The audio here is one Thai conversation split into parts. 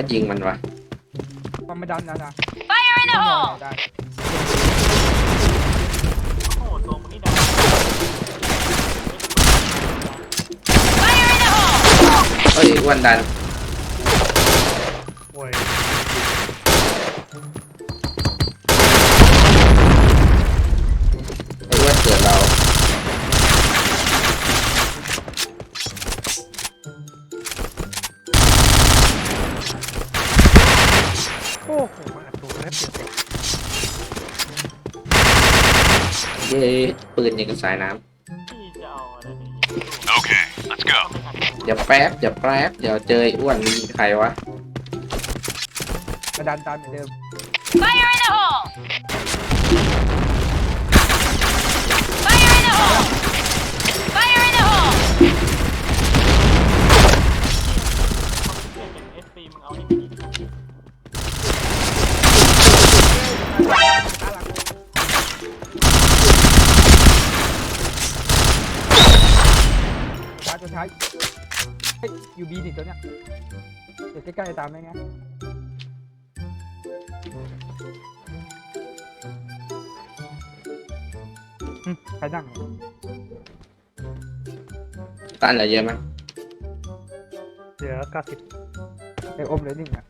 ก็ยิงมันวะมันไม่ดันนะนะ Fire in the ต้องมอง hole! ได้โอ้โหตัวมึงนี่ดัง Fire in the hole! เฮ้ยอ้วันดันโอ้ย เสร็จเย้ปืนยิงกับสายน้ที่จะเอาอะไรนี่ Okay, let's go. ำอย่าแป๊บอย่าแป๊บเดี๋ยวเจอไอ้อ้วนมีใครวะมาดันตามเหมือนเดิม Fire in the hole! ท้ายตัวท้ายเฮ้ยอยู่บีดิตัวเนี้ยเดี๋ยวใกล้ๆตามได้ไงหึใครนั่งเนี่ยตันเหลือเยอะไหมเหลือเก้าสิบไอ้อมเลยหนึ่งอะ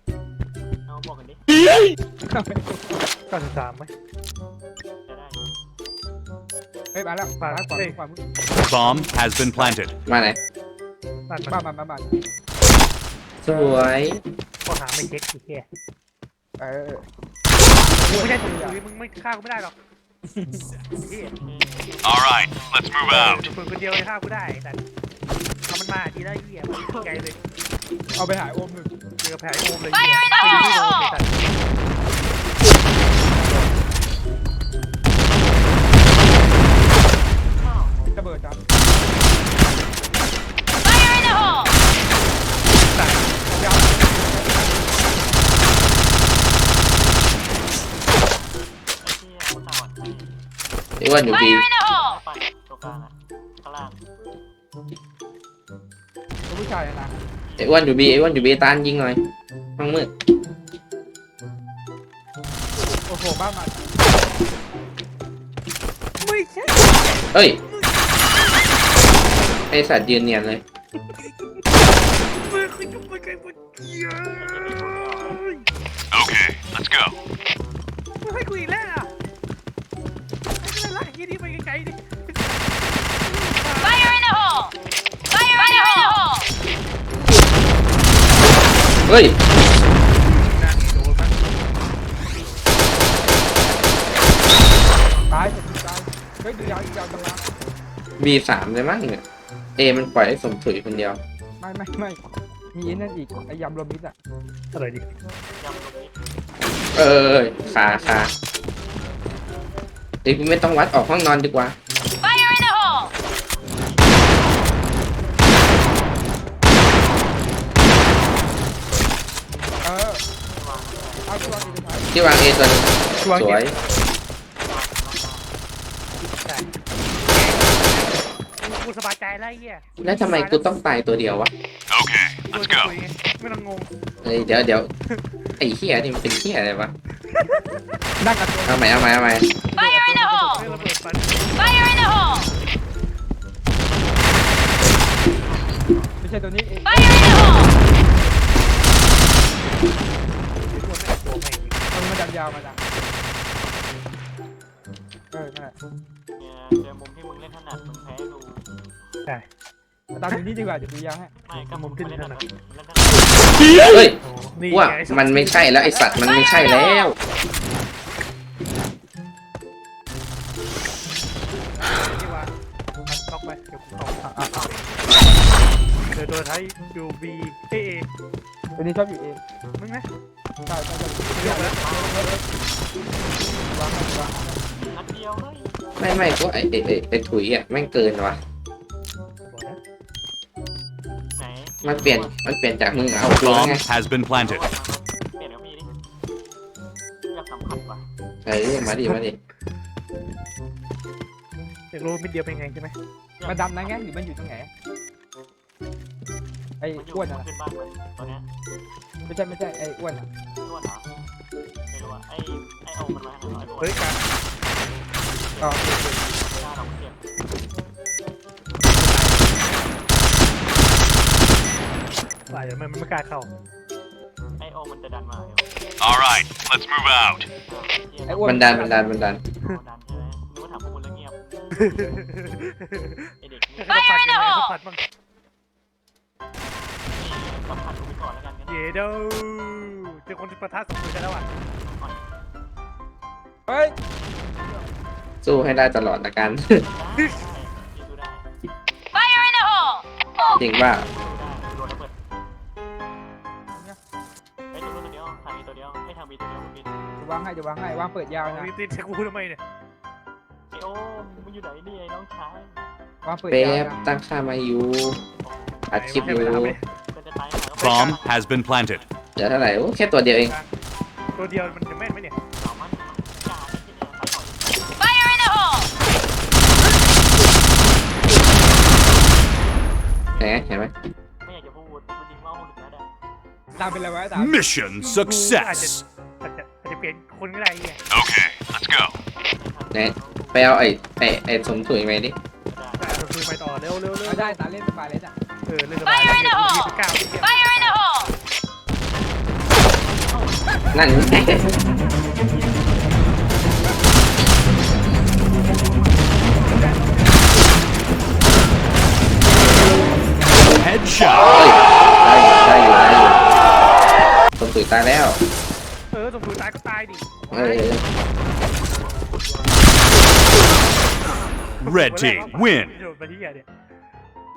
เอาบอกกันดิเก้าสิบสามไหมจะได้เฮ้ยมาแล้วฝากซ้ายขวาเฮ้ยขวามือ Bomb has been planted. มาไหน บ้านมันบ้านมาบ้านมาสวยก็หาไม่เช็คอีกแค่เออไม่ใช่ถุยมึงไม่ฆ่ากูไม่ได้หรอกเฮีย All right, let's move out. ถุยคนเดียวเลยฆ่ากูได้แต่เอามันมาทีละเฮียมันไกลเลยเอาไปหาอมหนึ่งเจอแผลโอมเลย Fire in the ไม่โดน hole! แต่ระเบิดจับ Fire in the hole! ยาว ไอ้ที่เอาตาหวัดไป ไอ้อ้วนอยู่บี Fire in the hole! ปั่นตัวกลางอะข้างล่างตัวผู้ชายนะไอ้อ้วนอยู่บีไอ้อ้วนอยู่บีตานยิงหน่อยห้องมืดโอ้โหบ้านมันไม่ใช่เอ้ยไอสัตว์ยืนเนียนเลยมือคุยบมือไกลมือเฮีย Okay, let's go. มึงให้กูอีกแล้วอะ ไอ้เรื่องละยี่นี่ไปไกลๆดิ Fire in the hole! Fire in the hole! เฮ้ย นั่นโดนมันตายสุดตายเฮ้ยดูยาวยาวจังละบีสามเลยมั้งเนี่ยเอมันปล่อยให้สมถุยคนเดียว ไม่ไม่ไม่มีไอ้นั่นอีกไอ้ยำโรวมมิตรอะอะไรดิยำตรงนี้เออคาคา เด็กไม่ต้องวัดออกห้องนอนดีกว่า Fire in the hole! เออเอาตัวนี้สุดท้ายที่วางเอตัวหนึงสวยกูสบายใจแล้วไอ้เหี้ยแล้วทำไมกูต้องตายตัวเดียววะ Okay, กู let's จะ go. คุยไงไม่ต้องงงเฮ้ยเดี๋ยวเดี๋ยวไอ้เหี้ยนี่มันเป็นเหี้ยอะไรวะ นั่งกับตัวเอาใหม่เอาใหม่เอาใหม่ Fire in the เรื่อง hole! ระเบิดปัน Fire in the hole! ไม่ใช่ตัวนี้เอง Fire in the hole! ตัวแม่งตัวแม่งเอามาดันยาวมาดันเออนั่นแหละเนี่ยเจอมุมที่มึงเล่นถนัดมึงแพ้ดูตามอยู่นี่ดีกว่าเดี๋ยวดูยาวให้ไม่ก็มุมที่เล่นถนัดเล่นถนัดเฮ้ยโอ้นี่ว่าไงมันไม่ใช่แล้วไอสัตว์มันไม่ใช่แล้ว ที่ว่ามันล็อกไป เดี๋ยวกูตอบอะอะอะเดี๋ยวตัวท้ายยูบีเอเอตัวนี้ชอบอยู่เองมึงนะใช่ใช่ใช่เรียกแล้ววางวางนัดเดียวเลยไม่ไม่ก็ไอไอไอ้ไอถุยอะแม่งเกินว่ะ ไหนมันเปลี่ยน มันเปลี่ยนจากมึงเอาตัว Bomb ไง has been planted. เปลี่ยนกับพี่ดิเลือกสำคัญกว่า เออมาดิมาดิ อยากรู้มิดเดียวเป็นไงใช่ไหมมาดันนะไงหรือมันอยู่ตรงไหนไอ้มันอยู่อ้วนมัอะนขึ้นบ้านมันตัวเนี้ยไม่ใช่ไม่ใช่ไอ้อ้วนอะอ้วนเหรอไม่รู้อะไอ้ไอ้โอมันมาทางไหนไอ้อ้วนเฮ้ยการก็โอเคโอเคหน้าเราเจ็บใส่มันไม่กล้าเข้าไอ้ โอมันจะดันมาเหรอ All right, let's move out. ไอ้อ้วนบันดาลบันดาลบันดาลเอาดันใช่ไหมนึกว่าถามพวกคุณแล้วเงียบไอเด็กนี่ให้เขาผัดยังไงเขาผัดบ้างสัมผัสกูไปก่อนแล้วกันงั้นเยเดอเจอคนที่ประทัดสมมือกันแล้วอะเฮ้ยสู้ให้ได้ตลอดละกันได้ได้พี่สู้ได้ Fire in the hole! จริงว่า ให้จะวางให้วางเปิดยาวนะวิตีนเช็คกูทำไมเนี่ยโอมมึงอยู่ไหนนี่ไอ้น้องชายวางเปิดเป๊ยาวบนะตั้งค่ามาอยู่อัดคลิปอยู่ก็จะตายหาก็ Bomb has been planted. เดี๋ยวเท่าไหร่โอ้แค่ตัวเดียวเองตัวเดียวมันจะแม่นไหมเนี่ยเอามันจ่าที่เนี่ยไปก่อน Fire in the hole! เห็นไหมเห็นไหมไม่อยากจะพูดมันยิงเมาหนึ่งนัดอตามเป็นไรวะตาม Mission success. เปลี่ยนคนก็ได้ไง Okay, let's go. เนี่ยไปเอาไอ้ไอ้ไอ้สมถุยไปดิแต่เราคุยไปต่อเร็วเร็วเร็วเอาได้ตาเล่นสบายเลยจ้ะเออเรื่องสบายแล้วเนี่ยยี่สิบเก้า Fire in the hole! นั่นไงเฮ้ย Headshot. ได้อยู่ได้อยู่ได้อยู่สมถุยตายแล้วเออสมมติตายก็ตายดิเออ Red team win. โดนไปที่เนี่ย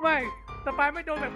ไม่สปายไม่โดนแบบ